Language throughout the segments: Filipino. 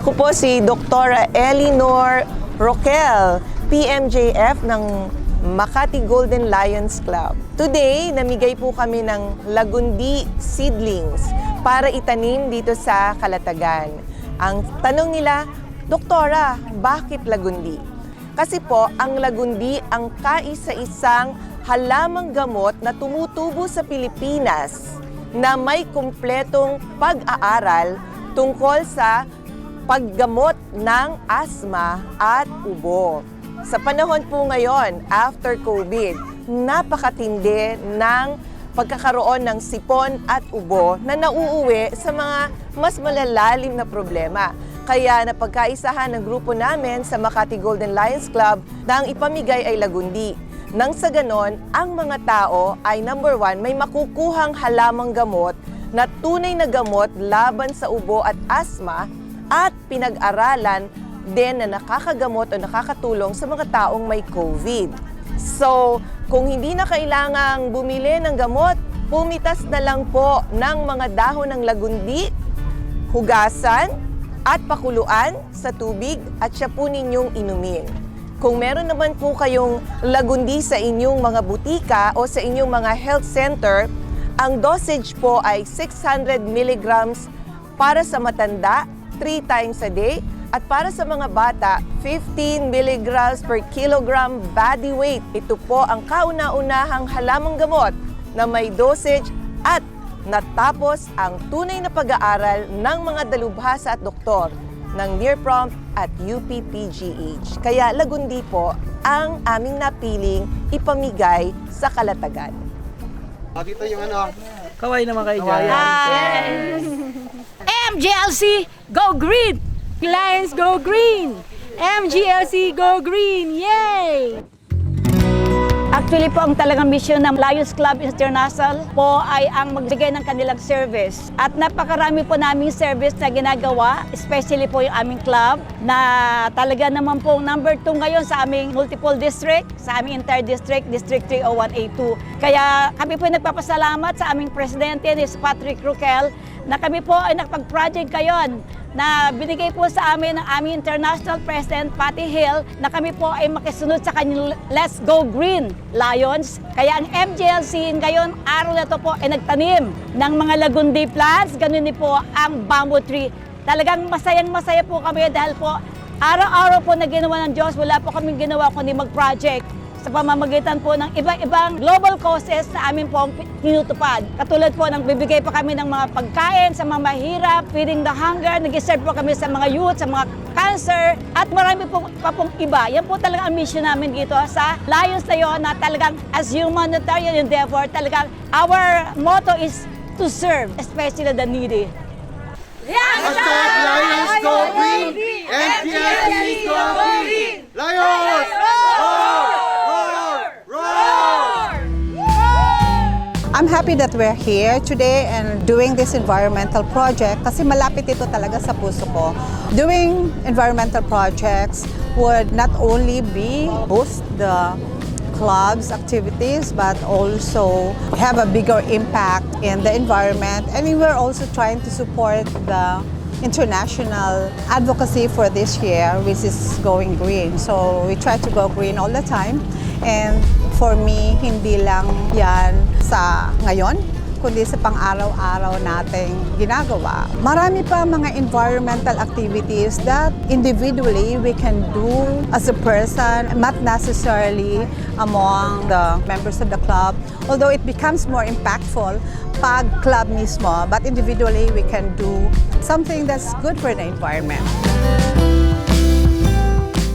Ako po si Dr. Elinor Roquel, PMJF ng Makati Golden Lions Club. Today, namigay po kami ng lagundi seedlings para itanim dito sa Kalatagan. Ang tanong nila, Doktora, bakit lagundi? Kasi po, ang lagundi ang kaisa-isang halamang gamot na tumutubo sa Pilipinas na may kumpletong pag-aaral tungkol sa paggamot ng asma at ubo. Sa panahon po ngayon, after COVID, napakatindi ng pagkakaroon ng sipon at ubo na nauuwi sa mga mas malalalim na problema. Kaya napagkaisahan ng grupo namin sa Makati Golden Lions Club na ang ipamigay ay lagundi. Nang sa ganon, ang mga tao ay number one, may makukuhang halamang gamot na tunay na gamot laban sa ubo at asma at pinag-aralan din na nakakagamot o nakakatulong sa mga taong may COVID. So, kung hindi na kailangang bumili ng gamot, pumitas na lang po ng mga dahon ng lagundi, hugasan at pakuluan sa tubig at siya po ninyong inumin. Kung meron naman po kayong lagundi sa inyong mga butika o sa inyong mga health center, ang dosage po ay 600 milligrams para sa matanda, 3 times a day, at para sa mga bata, 15 milligrams per kilogram body weight. Ito po ang kauna-unahang halamang gamot na may dosage at natapos ang tunay na pag-aaral ng mga dalubhasa at doktor ng Nearprompt at UPPGH. Kaya Lagundi po ang aming napiling ipamigay sa Kalatagan. Ah, dito yung ano. Kaway naman kayo dyan. MGLC, go green! Lions, go green! MGLC, go green! Yay! Actually po, ang talagang mission ng Lions Club International po ay ang magbigay ng kanilang service. At napakarami po naming service na ginagawa, especially po yung aming club, na talaga naman po number 2 ngayon sa aming multiple district, sa aming entire district, District 301A2. Kaya kami po nagpapasalamat sa aming presidente, ni Patrick Roquel, na kami po ay nakapag-project kayon na binigay po sa amin ng aming International President Patty Hill na kami po ay makisunod sa kanyang Let's Go Green Lions. Kaya ang MJLC ngayon, araw na to po ay nagtanim ng mga lagundi plants, ganun din po ang bamboo tree. Talagang masayang masaya po kami dahil po araw-araw po na ginawa ng Diyos, wala po kaming ginawa kundi mag-project sa pamamagitan po ng iba-ibang global causes na amin po tinutupad. Katulad po ng bibigay pa kami ng mga pagkain sa mga mahirap, feeding the hunger, nag-serve po kami sa mga youth, sa mga cancer, at marami po pa pong iba. Yan po talaga ang mission namin dito sa Lions na yun na talagang as humanitarian endeavor, talagang our motto is to serve, especially the needy. Hashtag Lions Go Green! MPLC Go! Lions! Happy that we're here today and doing this environmental project kasi malapit ito talaga sa puso ko. Doing environmental projects would not only be boost the club's activities but also have a bigger impact in the environment and we're also trying to support the international advocacy for this year which is going green. So we try to go green all the time and for me hindi lang yan sa ngayon kundi sa pang-araw-araw nating ginagawa. Marami pa mga environmental activities that individually we can do as a person, not necessarily among the members of the club, although it becomes more impactful pag club mismo, but individually we can do something that's good for the environment.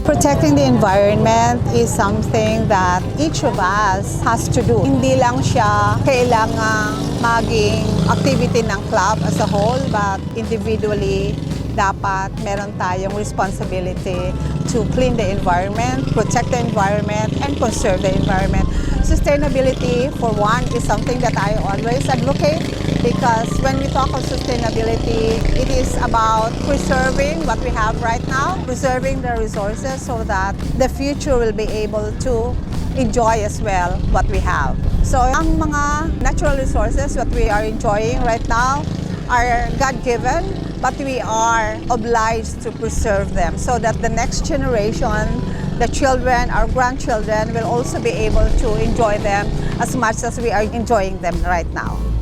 Protecting the environment is something that each of us has to do. Hindi lang siya kailangang maging activity ng club as a whole, but individually, dapat meron tayong responsibility to clean the environment, protect the environment, and conserve the environment. Sustainability, for one, is something that I always advocate because when we talk of sustainability, it is about preserving what we have right now, preserving the resources so that the future will be able to enjoy as well what we have. So ang mga natural resources what we are enjoying right now are God-given but we are obliged to preserve them so that the next generation, the children, our grandchildren, will also be able to enjoy them as much as we are enjoying them right now.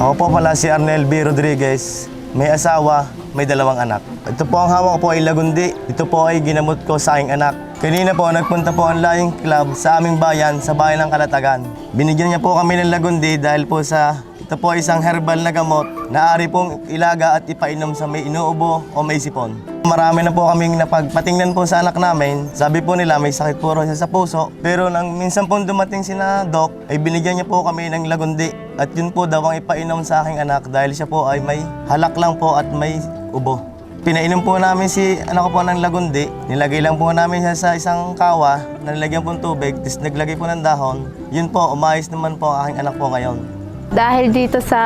Ako po pala si Arnel B. Rodriguez. May asawa, may dalawang anak. Ito po ang hawak ko ay lagundi. Ito po ay ginamot ko sa aking anak. Kanina po, nagpunta po ang Lying Club sa aming bayan, sa bayan ng Kalatagan. Binigyan niya po kami ng lagundi dahil po sa ito po ay isang herbal na gamot na ari pong ilaga at ipainom sa may inuubo o may sipon. Marami na po kaming napagpatingnan po sa anak namin. Sabi po nila may sakit po siya sa puso. Pero nang minsan po dumating si na doc, ay binigyan niya po kami ng lagundi. At yun po daw ang ipainom sa aking anak dahil siya po ay may halak lang po at may ubo. Pinainom po namin si anak ko po ng lagundi. Nilagay lang po namin siya sa isang kawa na nilagyan po ng tubig, tapos naglagay po ng dahon. Yun po, umayos naman po ang aking anak po ngayon. Dahil dito sa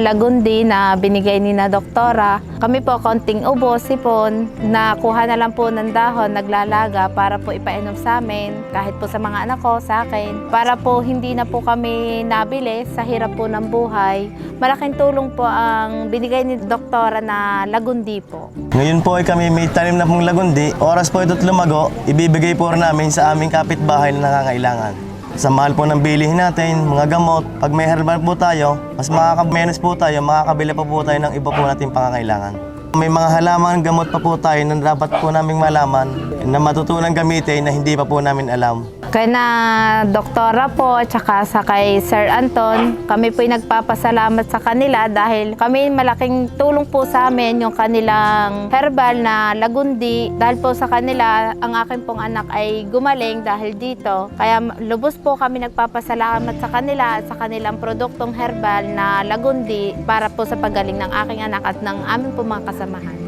Lagundi na binigay ni na doktora, kami po konting ubo, sipon, nakuha na lang po ng dahon, naglalaga para po ipainom sa amin, kahit po sa mga anak ko, sa akin, para po hindi na po kami nabili sa hirap po ng buhay. Malaking tulong po ang binigay ni doktora na Lagundi po. Ngayon po ay kami may tanim na pong lagundi. Oras po ito't lumago, ibibigay po namin sa aming kapitbahay na nangangailangan. Sa mahal po ng bilihin natin, mga gamot, pag may herbal po tayo, mas makakamenos po tayo, makakabila pa po tayo ng iba po nating pangangailangan. May mga halaman, gamot pa po tayo na dapat po naming malaman na matutunan gamitin na hindi pa po namin alam. Kaya na doktora po, tsaka sa kay Sir Anton, kami po'y nagpapasalamat sa kanila dahil kami malaking tulong po sa amin yung kanilang herbal na lagundi. Dahil po sa kanila, ang akin pong anak ay gumaling dahil dito. Kaya lubos po kami nagpapasalamat sa kanila at sa kanilang produktong herbal na lagundi para po sa pagaling ng aking anak at ng aming po mga kasamahan.